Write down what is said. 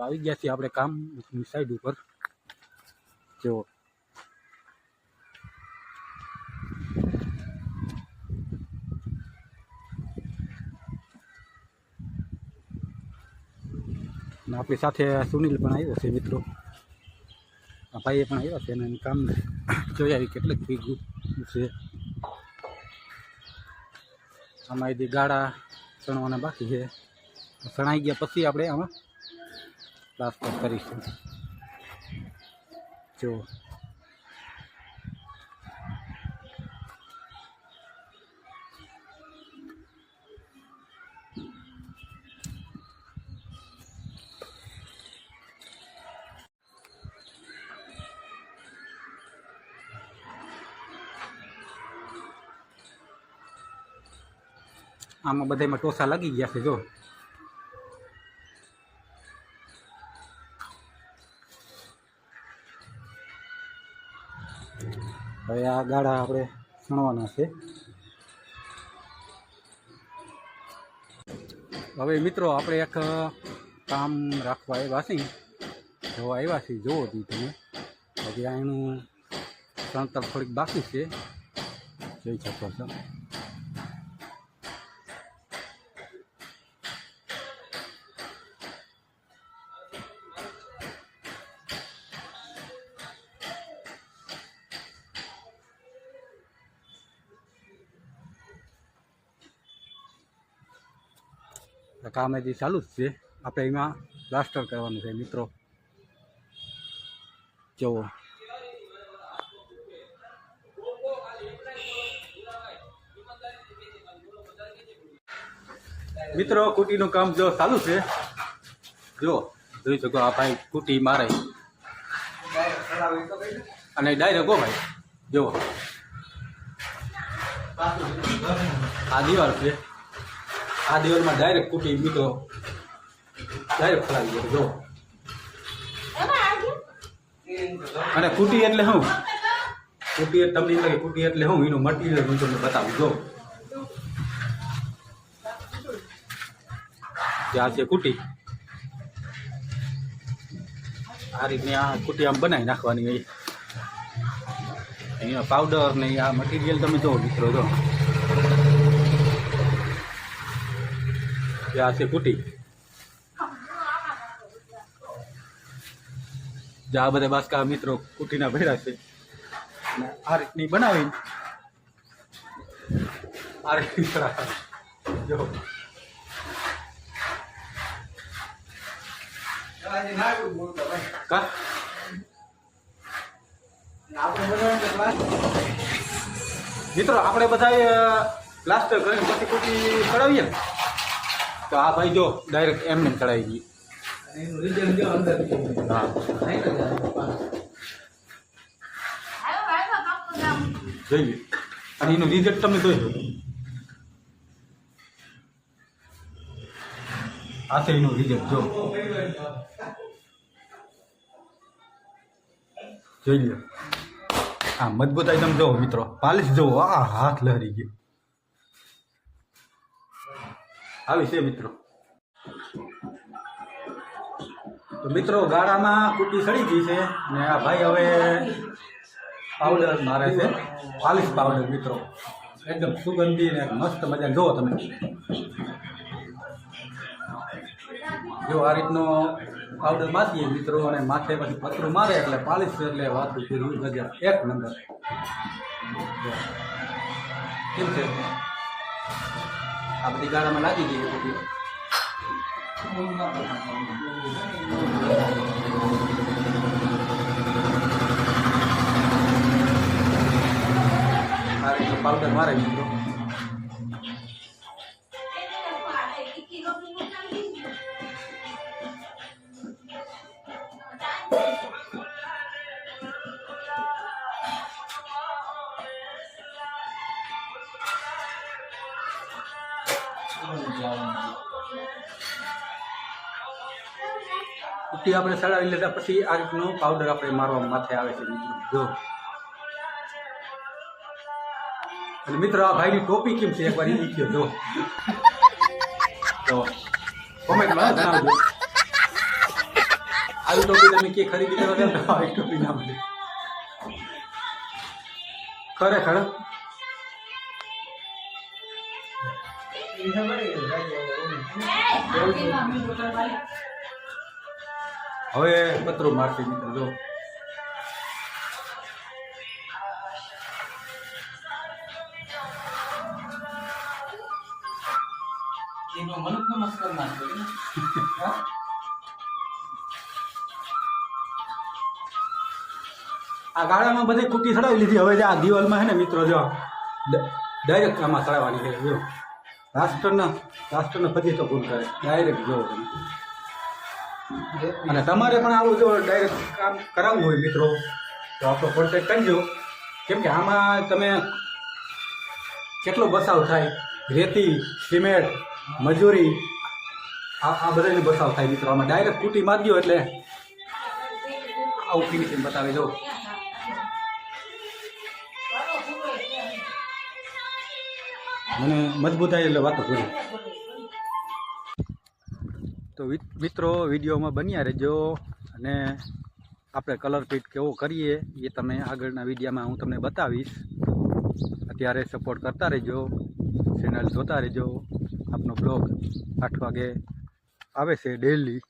આવી ગયા છીએ આપણે કામ સાઈડ ઉપર. જો. આપણી સાથે સુનિલ પણ આવ્યો છે, મિત્રો. આ ભાઈએ પણ આવ્યા છે અને કામ જોઈ આવી કેટલીક ભીગું છે. આમાં ગાળા ચણવાના બાકી છે. ચણાઈ ગયા પછી આપણે આમાં પ્લાસ્ટર કરીશું જો આમાં બધામાં ટોસા લાગી ગયા છે જો હવે આ ગાળા આપણે સણવાના છે. હવે મિત્રો આપણે એક કામ રાખવા આવ્યા છીએ. જોવા આવ્યા છીએ જોવો હતી તમે. હજી એનું સણતર થોડીક બાકી છે. જોઈ શકો છો. કામ હજી ચાલુ જ છે. આપણે એમાં પ્લાસ્ટર કરવાનું છે મિત્રો. જુઓ. મિત્રો, કુટીનું કામ જો ચાલુ છે. જો જોઈ શકો આ ભાઈ કુટી મારે. અને ડાયરેક્ટ ગો ભાઈ, જુઓ. આ દિવાલ છે. આ દિવાલમાં ડાયરેક્ટ કુટી મીઠો ડાયરેક્ટ ફલાવી ગયો જો. અને કુટી એટલે શું કુટી એટલે તમને એમ લાગે કુટી એટલે શું એનું મટીરિયલ હું તમને બતાવું જો. જે આ છે કુટી આ રીતની આ કુટી આમ બનાવી નાખવાની હોય. અહીંયા પાવડર ને આ મટીરિયલ તમે જો મિત્રો જો. જે આ છે બધા બાસકા મિત્રો કુટીના ભેડા છે. અને આ રીતની બનાવી આ રીતની જો. કા? મિત્રો, આપણે બધા પ્લાસ્ટર કરીને પછી કુટી ચડાવીએ ને તો આ ભાઈ જો ડાયરેક્ટ એમને ચડાવી ગઈ. હા. જોઈએ અને એનું રિઝલ્ટ તમે જોઈ લો. આ છે એનું રિઝલ્ટ જો. જોઈ લો. હા મજબૂતાઈ તમે જોવો મિત્રો. પાલિશ જોવો. આ હાથ લહરી ગયો. આવી છે મિત્રો. તો મિત્રો, ગાળામાં કુટી સડી ગઈ છે ને આ ભાઈ હવે પાવડર મારે છે. પાલિશ પાવડર મિત્રો. એકદમ સુગંધી ને મસ્ત મજા જુઓ તમે. જો આ રીતનો પાવડર માથીએ મિત્રો અને માથે પછી પતરું મારે એટલે પાલિશ એટલે વાત પૂરી મજા એક નંબર. કેમ છે? આ બધી ગાળામાં લાગી ગઈ રીતનો પાવડર મારે મિત્રો કુટ્ટી આપણે સડાવી લેતા પછી આ રીતનો પાવડર આપણે મારવા માથે આવે છે મિત્રો. જો. અને મિત્રો, આ ભાઈની ટોપી કેમ છે? એકવાર ઈ કયો, જો. તો કોમેન્ટમાં જણાવજો. આવી ટોપી તમે કે ખરીદી કરવા જાવ આવી ટોપી ના મળે. ખરેખર હવે પત્રો મારતી મિત્ર જો. નમસ્કાર આ ગાળામાં બધી કુટી ચડાવી લીધી. હવે જે આ દિવાલમાં છે ને મિત્રો જો. ડાયરેક્ટ આમાં ચડાવવાની છે જો. રાષ્ટ્રના રાષ્ટ્રના પતિ તો ભૂલ કરે? ડાયરેક્ટ જોવો તમે. અને તમારે પણ આવું જો ડાયરેક્ટ કામ કરાવવું હોય મિત્રો, તો આપણો કોન્ટેક્ટ કરજો કેમ કે આમાં તમે કેટલો બસાવ થાય? રેતી, સિમેન્ટ, મજૂરી, આ આ બધાની બસાવ થાય મિત્રો. આમાં ડાયરેક્ટ તૂટી મારી એટલે. આવું ફિનિશિંગ બતાવી દો મને મજબૂતાઈ એટલે વાતો કરી. તો મિત્રો, વિડીયોમાં બન્યા રહેજો અને આપણે કલર ફિટ કેવો કરીએ એ તમે આગળના વિડીયામાં હું તમને બતાવીશ. અત્યારે સપોર્ટ કરતા રહેજો ચેનલ જોતા રહેજો. આપનો બ્લોગ આઠ વાગે આવે છે ડેલી